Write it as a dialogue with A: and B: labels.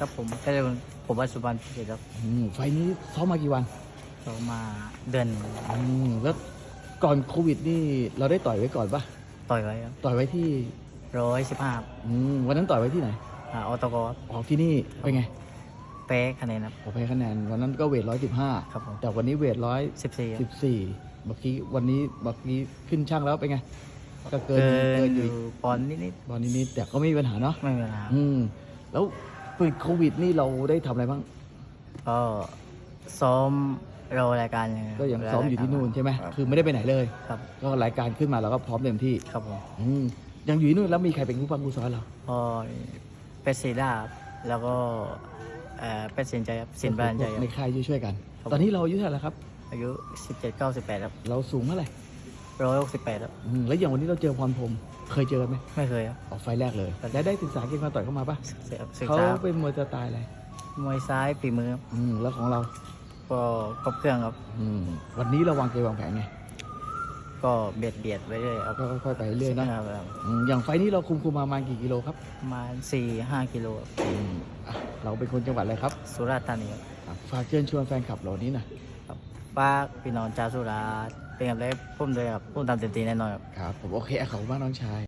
A: ครับผมก็เลยผมว่าสุพรรณภูเก็ตครับ
B: อืมไฟล์นี้ซ้อมมากี่วัน
A: เรามาเดือน
B: อืมแล้วก่อนโควิดนี่เราได้ต่อยไว้ก่อนปะ
A: ต่อยไว้ครับ
B: ต่อยไว้ที่
A: ร้อยสิบห้า
B: อืมวันนั้นต่อยไว้ที่ไหน
A: ออตกครับ
B: ออกที่นี่เป็นไง
A: เป๊ะคะแนนครับ
B: ออกไปคะแนนวันนั้นก็เวทร้อยสิบห้า
A: ครับผม
B: แต่วันนี้เวทร้อย
A: สิบสี่
B: สิบสี่เมื่อกี้วันนี้เมื่อกี้ขึ้นช่างแล้วเป็นไงก็เกิ
A: เกิ
B: น
A: น
B: เกินอ
A: อยู่ยู่ปอนด์นิด
B: บอลนิดๆแต่ก็ไม่มีปัญหาเนาะ
A: ๆไม่มีปัญหา
B: อืมแล้ว ปิดโควิดนี่เราได้ทำอะไรบ้าง
A: ก็ซ้อมรอรายการอย่างเดีว
B: ก็ยังซ้อมอยู่ที่นู่นใช่ไหม
A: ครับ
B: คือไม่ได้ไปไหนเลย
A: ครับ
B: ก็รายการขึ้นมาเราก็พร้อมเต็มที่
A: ครับผม
B: อืมยังอยู่ที่นู่นแล้วมีใครเป็นผู้ฟังผู้สอนเรา
A: พอเป็ดซีดาครับแล้วก็เอ่อเป็ดสินใจครับสินบานใจค
B: ใน
A: รับ
B: ค่ายช่วยๆกัน
A: ครับ
B: ตอนนี้เราอายุเท่าไหร่แล้วครับ
A: อายุสิบเจ็ดเก้าสิบแปดครับ
B: เราสูงเท่าไหร่
A: ร้อยหกสิบแปดครับ
B: อืมแล้วอย่างวันนี้เราเจอพรพรหมเคยเจอกันไหม
A: ไม่เคยครับ
B: ออกไฟล์แรกเลยแล้วได้ศึกษาเกมการต่อยเข้ามาปะ
A: ศึกษาศึก
B: เขา
A: ษา
B: เป็นมวยสไตล์อะไร
A: มวยซ้ายฝีมือครับ
B: อืมแล้วของเรา
A: ก็ครบเครื่องครับ
B: อืมวันนี้เราวางเกมวางแผนไง
A: ก็เบียดเบียดไปเรื่อยครับ
B: ก็ค่อยๆไปเรื่อยๆเนอะ
A: ครับ
B: อืมอย่างไฟล์นี้เราคุมคุมมาประมาณกี่กิโลครับ
A: ประมาณสี่ห้ากิโลครับ
B: อืมอะเราเป็นคนจังหวัดอะไรครับ
A: สุราษฎร์ธานีครับ
B: อะฝากเชิญชวนแฟนคลับเรานี้หนะ
A: ครับป้ากพี่น้องชาวสุราษฎร์เป็นกับเล็กพุ่มเลยครับพุ่มตามเต็มตีแน่นอนครับ
B: ครับ ผมโอเคขอบคุณมากน้องชาย